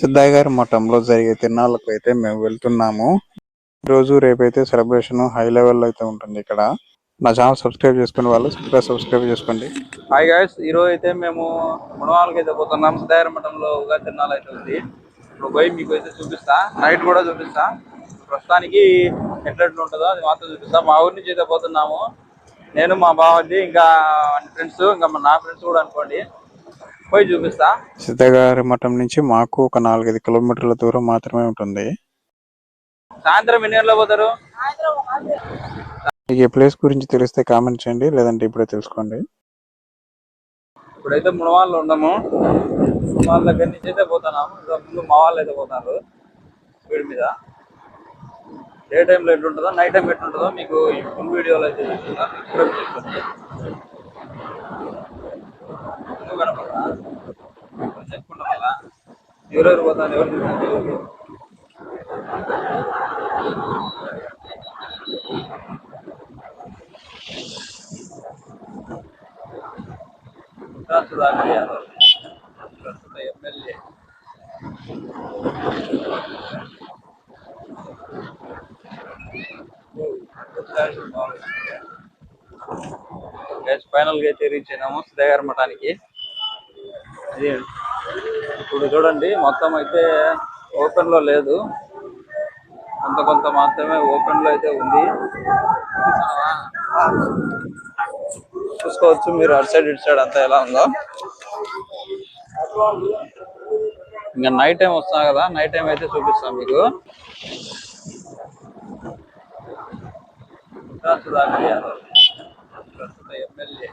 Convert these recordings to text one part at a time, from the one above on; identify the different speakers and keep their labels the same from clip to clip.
Speaker 1: సిద్ధయ్య గారి మఠంలో జరిగే తిరునాళ్ళకు అయితే మేము వెళ్తున్నాము. రోజు రేపైతే సెలబ్రేషన్ హై లెవెల్ అయితే ఉంటుంది ఇక్కడ. నా ఛానల్ సబ్స్క్రైబ్ చేసుకునే వాళ్ళు సబ్స్క్రైబ్ సబ్స్క్రైబ్ చేసుకోండి.
Speaker 2: హాయ్ గాయస్ ఈ రోజు అయితే మేము మునవాళ్ళకి అయితే పోతున్నాం సిద్ధాయర మఠంలో ఉగాది తిరునాళ్ళు అయితే ఉంది. ఇప్పుడు పోయి మీకు అయితే చూపిస్తా. నైట్ కూడా చూపిస్తా. ప్రస్తుతానికి ఎట్లెట్లు ఉంటుందో అది మాత్రం చూపిస్తా. మా ఊరి నుంచి అయితే పోతున్నాము. నేను మా బావది ఇంకా ఫ్రెండ్స్ ఇంకా నా ఫ్రెండ్స్ కూడా అనుకోండి. పోయి చూపిస్తా.
Speaker 1: సిద్ధయ్య గారి మఠం నుంచి మాకు ఒక నాలుగైదు కిలోమీటర్ల దూరం మాత్రమే ఉంటుంది.
Speaker 2: సాయంత్రం ఎన్ని గంటలకు పోతారు?
Speaker 1: మీకు ఈ ప్లేస్ గురించి తెలిస్తే కామెంట్ చేయండి లేదంటే ఇప్పుడే తెలుసుకోండి.
Speaker 2: ఇప్పుడైతే మునవాళ్ళు ఉన్నాము. వాళ్ళ దగ్గర నుంచి అయితే పోతున్నాము. ముందు మా వాళ్ళు అయితే పోతారు. స్పీడ్ మీద. డే టైంలో ఎట్లుంటుందో నైట్ టైం ఎట్లుంటుందో మీకు ఫుల్ వీడియోలో అయితే చేసుకోండి ఎందుకు కొంచెం చెప్పుకుంటాం కదా ఎవరెవరు పోతారు ఎవరు సుధాకర్ యాదవ్ ఎమ్మెల్యే ఫైనల్గా అయితే రీచ్ అయినాము మఠానికి ఇది ఇప్పుడు చూడండి మొత్తం అయితే ఓపెన్లో లేదు. కొంత కొంత మాత్రమే ఓపెన్లో అయితే ఉంది. చూసుకోవచ్చు మీరు అటు సైడ్ ఇటు సైడ్ అంతా ఎలా ఉందో. ఇంకా నైట్ టైం వస్తా కదా నైట్ టైం అయితే చూపిస్తాం మీకు. సుధాకర్ యాదవ్ ప్రస్తుత ఎమ్మెల్యే.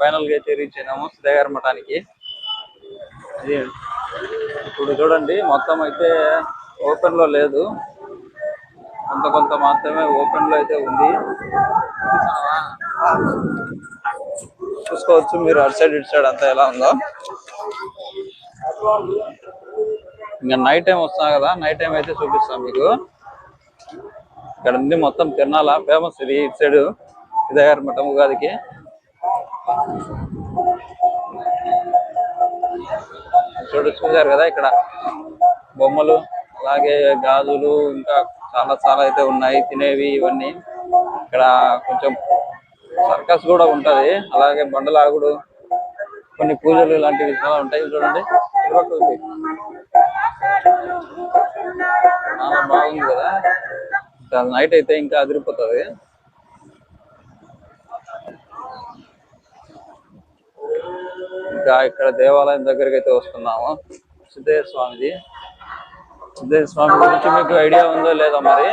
Speaker 2: ఫైనల్గా అయితే రీచ్ అయినాము సిద్ధగారి మఠానికి. ఇది ఇప్పుడు చూడండి మొత్తం అయితే ఓపెన్లో లేదు. కొంత కొంత మాత్రమే ఓపెన్లో అయితే ఉంది. చూసుకోవచ్చు మీరు అటు సైడ్ ఇటు సైడ్ అంతా ఎలా ఉందో. ఇంకా నైట్ టైం వస్తా కదా నైట్ టైం అయితే చూపిస్తాం మీకు. ఇక్కడ ఉంది మొత్తం తిరణాల ఫేమస్ ఇది ఇటు సైడ్. ఇదయ్యారు మఠం ఉగాదికి. చూడు చూసారు కదా ఇక్కడ. బొమ్మలు అలాగే గాజులు ఇంకా చాలా చాలా అయితే ఉన్నాయి తినేవి ఇవన్నీ. ఇక్కడ కొంచెం సర్కస్ కూడా ఉంటుంది. అలాగే బండలాగుడు కొన్ని పూజలు ఇలాంటివి చాలా ఉంటాయి. చూడండి. చాలా బాగుంది కదా. చాలా నైట్ అయితే ఇంకా అదిరిపోతుంది. ఇంకా ఇక్కడ దేవాలయం దగ్గరికి అయితే వస్తున్నాము. సిద్ధయ్య స్వామిది. సిద్ధయ్య స్వామి గురించి మీకు ఐడియా ఉందో లేదో మరి.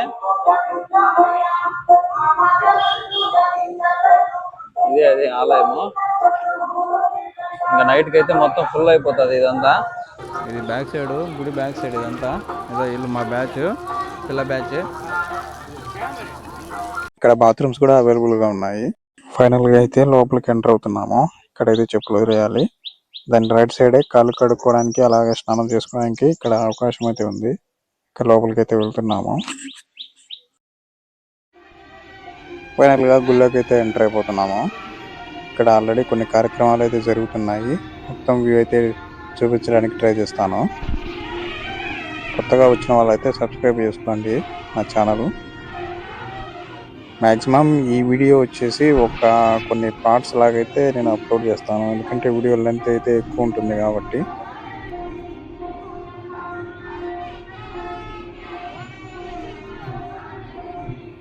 Speaker 2: ఇదే అదే ఆలయము. ఇంకా నైట్కి అయితే మొత్తం ఫుల్ అయిపోతుంది ఇదంతా. ఇది బ్యాక్ సైడ్ గుడి బ్యాక్ సైడ్ ఇదంతా. ఇదో ఇల్లు మా బ్యాచ్ పిల్ల బ్యాచ్.
Speaker 1: ఇక్కడ బాత్రూమ్స్ కూడా అవైలబుల్గా ఉన్నాయి. ఫైనల్గా అయితే లోపలికి ఎంటర్ అవుతున్నాము. ఇక్కడ అయితే చెప్పులు వదిలేయాలి దాని రైట్ సైడే కాళ్ళు కడుక్కోవడానికి అలాగే స్నానం చేసుకోవడానికి ఇక్కడ అవకాశం అయితే ఉంది. ఇక్కడ లోపలికి అయితే వెళ్తున్నాము. ఫైనల్గా గుళ్ళోకి అయితే ఎంటర్ అయిపోతున్నాము. ఇక్కడ ఆల్రెడీ కొన్ని కార్యక్రమాలు అయితే జరుగుతున్నాయి. మొత్తం వ్యూ అయితే చూపించడానికి ట్రై చేస్తాను. కొత్తగా వచ్చిన వాళ్ళైతే సబ్స్క్రైబ్ చేసుకోండి నా ఛానల్ మ్యాక్సిమం ఈ వీడియో వచ్చేసి ఒక కొన్ని పార్ట్స్ లాగైతే నేను అప్లోడ్ చేస్తాను. ఎందుకంటే వీడియో లెంత్ అయితే ఎక్కువ ఉంటుంది కాబట్టి.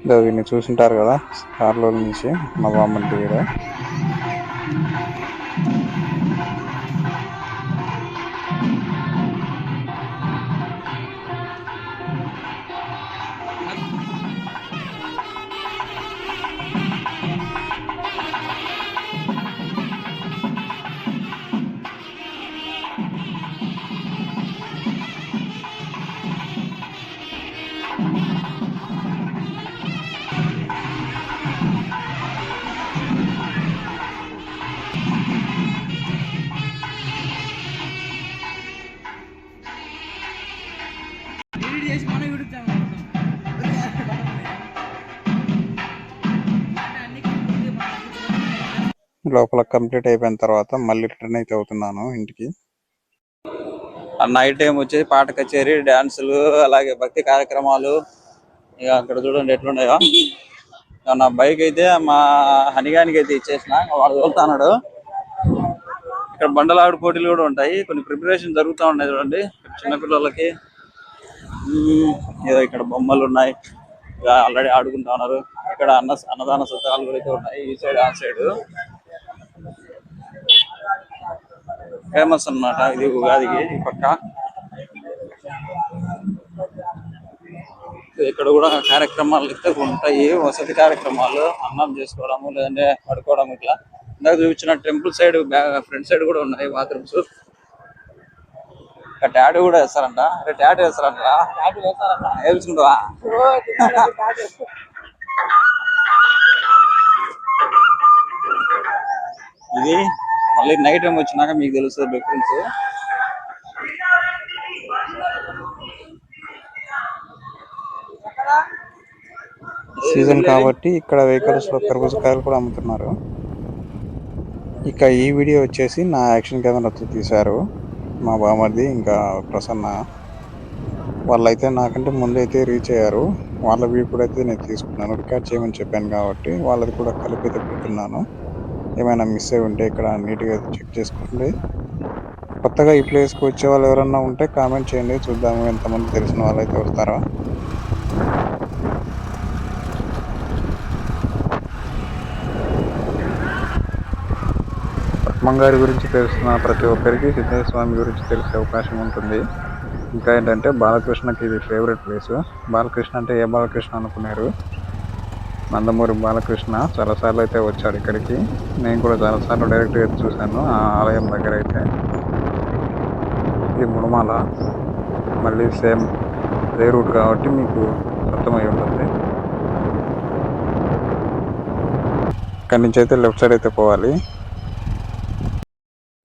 Speaker 1: ఇదో దీన్ని చూసింటారు కదా కార్లో నుంచి మా బామ్మటి లోపల కంప్లీట్ అయిపోయిన తర్వాత మళ్ళీ రిటర్న్ అయితే అవుతున్నాను ఇంటికి.
Speaker 2: ఆ నైట్ టైం వచ్చి పాట కచేరీ డాన్సులు అలాగే భక్తి కార్యక్రమాలు. ఇక అక్కడ చూడండి ఎట్లున్నాయో. ఇక నా బైక్ అయితే మా హనిగానికి అయితే ఇచ్చేసిన. వాడు తోలుతున్నాడు ఇక్కడ బండలాడు పోటీలు కూడా ఉంటాయి. కొన్ని ప్రిపరేషన్ జరుగుతూ ఉన్నాయి చూడండి. చిన్నపిల్లలకి ఏదో ఇక్కడ బొమ్మలు ఉన్నాయి. ఆల్రెడీ ఆడుకుంటా ఉన్నారు. ఇక్కడ అన్న అన్నదాన సత్రాలు కూడా అయితే ఉన్నాయి. ఈ సైడ్ ఆ సైడ్. ఫేమస్ అన్నమాట. ఇది ఉగాదికి ఈ పక్క. ఇక్కడ కూడా కార్యక్రమాలు అయితే ఉంటాయి. వసతి కార్యక్రమాలు అన్నం చేసుకోవడము లేదంటే పడుకోవడం ఇట్లా. ఇందాక చూపించిన టెంపుల్ సైడ్ ఫ్రంట్ సైడ్ కూడా ఉన్నాయి బాత్రూమ్స్. టాటూ కూడా వేస్తారంట. అరే టాటూ వేస్తారంట వేసుకుంటావా? ఇది మళ్ళీ నైట్ టైం వచ్చినాక మీకు తెలుస్తుంది డిఫరెన్స్
Speaker 1: సీజన్ కాబట్టి ఇక్కడ వెహికల్స్లో కర్బూజకాయలు కూడా అమ్ముతున్నారు. ఇక ఈ వీడియో వచ్చేసి నా యాక్షన్ కెమెరాతో తీశారు మా బామర్ది ఇంకా ప్రసన్న. వాళ్ళైతే నాకంటే ముందు అయితే రీచ్ అయ్యారు. వాళ్ళ వ్యూ కూడా అయితే నేను తీసుకున్నాను. రికార్డ్ చేయమని చెప్పాను కాబట్టి వాళ్ళది కూడా కలిపి అయితే పెడుతున్నాను. ఏమైనా మిస్ అయి ఉంటే ఇక్కడ నీట్గా చెక్ చేసుకోండి. కొత్తగా ఈ ప్లేస్కి వచ్చే వాళ్ళు ఎవరన్నా ఉంటే కామెంట్ చేయండి. చూద్దాము ఎంతమంది తెలిసిన వాళ్ళు అయితే వస్తారో పద్మంగారి గురించి తెలుస్తున్న ప్రతి ఒక్కరికి సిద్ధేశ్వర స్వామి గురించి తెలిసే అవకాశం ఉంటుంది. ఇంకా ఏంటంటే బాలకృష్ణకి ఇది ఫేవరెట్ ప్లేస్ బాలకృష్ణ అంటే ఏ బాలకృష్ణ అనుకున్నారు? నందమూరి బాలకృష్ణ చాలాసార్లు అయితే వచ్చాడు ఇక్కడికి. నేను కూడా చాలాసార్లు డైరెక్ట్గా చూశాను. ఆ ఆలయం దగ్గర అయితే. ఇది ముడమాల మళ్ళీ సేమ్ అదే రూట్ కాబట్టి మీకు అర్థమై ఉంటుంది. ఇక్కడి నుంచి అయితే లెఫ్ట్ సైడ్ అయితే పోవాలి.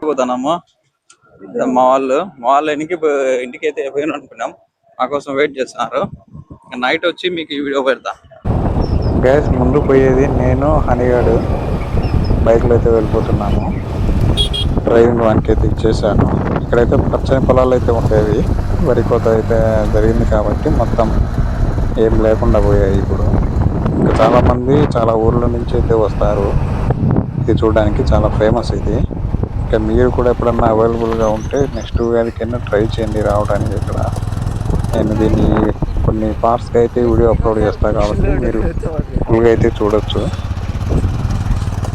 Speaker 2: పోతున్నాము మా వాళ్ళు మా వాళ్ళు ఇంటికి ఇంటికి అయితే పోయిన అనుకున్నాం మా కోసం వెయిట్ చేస్తున్నారు. నైట్ వచ్చి మీకు ఈ వీడియో పెడతా.
Speaker 1: గ్యాస్ ముందు పోయేది నేను హనీగాడు. బైక్లో అయితే వెళ్ళిపోతున్నాము. డ్రైవింగ్ వానికి అయితే ఇచ్చేసాను. ఇక్కడైతే పచ్చని పొలాలు అయితే ఉండేవి. వరి కోత అయితే జరిగింది కాబట్టి మొత్తం ఏం లేకుండా పోయాయి ఇప్పుడు. ఇంకా చాలామంది చాలా ఊర్ల నుంచి అయితే వస్తారు. ఇది చూడడానికి చాలా ఫేమస్ ఇది. ఇంకా మీరు కూడా ఎప్పుడన్నా అవైలబుల్గా ఉంటే నెక్స్ట్ ఉగాదికైనా ట్రై చేయండి రావడానికి ఇక్కడ. నేను దీన్ని కొన్ని పార్ట్స్కి అయితే వీడియో అప్లోడ్ చేస్తా కాబట్టి మీరు ఫుల్గా అయితే చూడొచ్చు.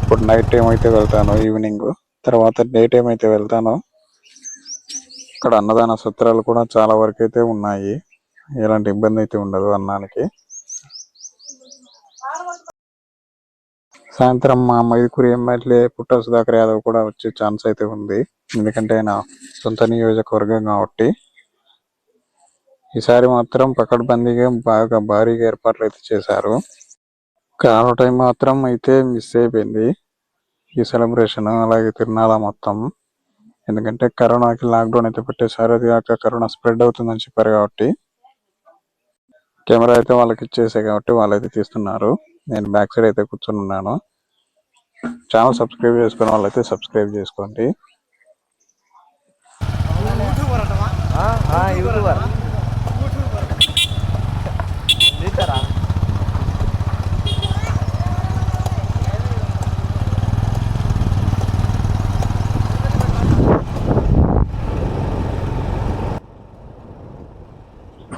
Speaker 1: ఇప్పుడు నైట్ టైం అయితే వెళ్తాను ఈవినింగ్ తర్వాత డే టైం అయితే వెళ్తాను. ఇక్కడ అన్నదాన సత్రాలు కూడా చాలా వరకు అయితే ఉన్నాయి. ఎలాంటి ఇబ్బంది అయితే ఉండదు అన్నానికి. సాయంత్రం మా మైదుకూరి ఎమ్మెల్యే పుట్ట సుధాకర్ యాదవ్ కూడా వచ్చే ఛాన్స్ అయితే ఉంది. ఎందుకంటే ఆయన సొంత నియోజకవర్గం కాబట్టి. ఈసారి మాత్రం పకడ్బందీగా బాగా భారీగా ఏర్పాట్లు అయితే చేశారు. కరోనా టైం మాత్రం అయితే మిస్ అయిపోయింది. ఈ సెలబ్రేషన్ అలాగే తిరునాళ మొత్తం. ఎందుకంటే కరోనాకి లాక్డౌన్ అయితే పెట్టేశారు. అది కాక కరోనా స్ప్రెడ్ అవుతుందని చెప్పారు కాబట్టి. కెమెరా అయితే వాళ్ళకి ఇచ్చేసాయి కాబట్టి వాళ్ళైతే తీస్తున్నారు. నేను బ్యాక్ సైడ్ అయితే కూర్చొని ఉన్నాను. ఛానల్ సబ్స్క్రైబ్ చేసుకున్న వాళ్ళైతే సబ్స్క్రైబ్ చేసుకోండి.
Speaker 3: యూట్యూబర్.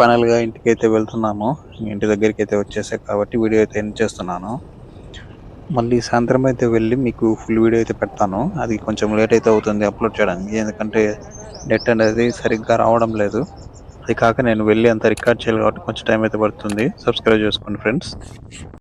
Speaker 1: ఫైనల్గా ఇంటికైతే వెళ్తున్నాము ఇంటి దగ్గరికి అయితే వచ్చేసాయి కాబట్టి వీడియో అయితే ఎండ్ చేస్తున్నాను. మళ్ళీ సాయంత్రం అయితే వెళ్ళి మీకు ఫుల్ వీడియో అయితే పెడతాను. అది కొంచెం లేట్ అయితే అవుతుంది అప్లోడ్ చేయడానికి. ఎందుకంటే నెట్ అనేది సరిగ్గా రావడం లేదు. అది కాక నేను వెళ్ళి అంత రికార్డ్ చేయాలి కాబట్టి కొంచెం టైం అయితే పడుతుంది. సబ్స్క్రైబ్ చేసుకోండి ఫ్రెండ్స్.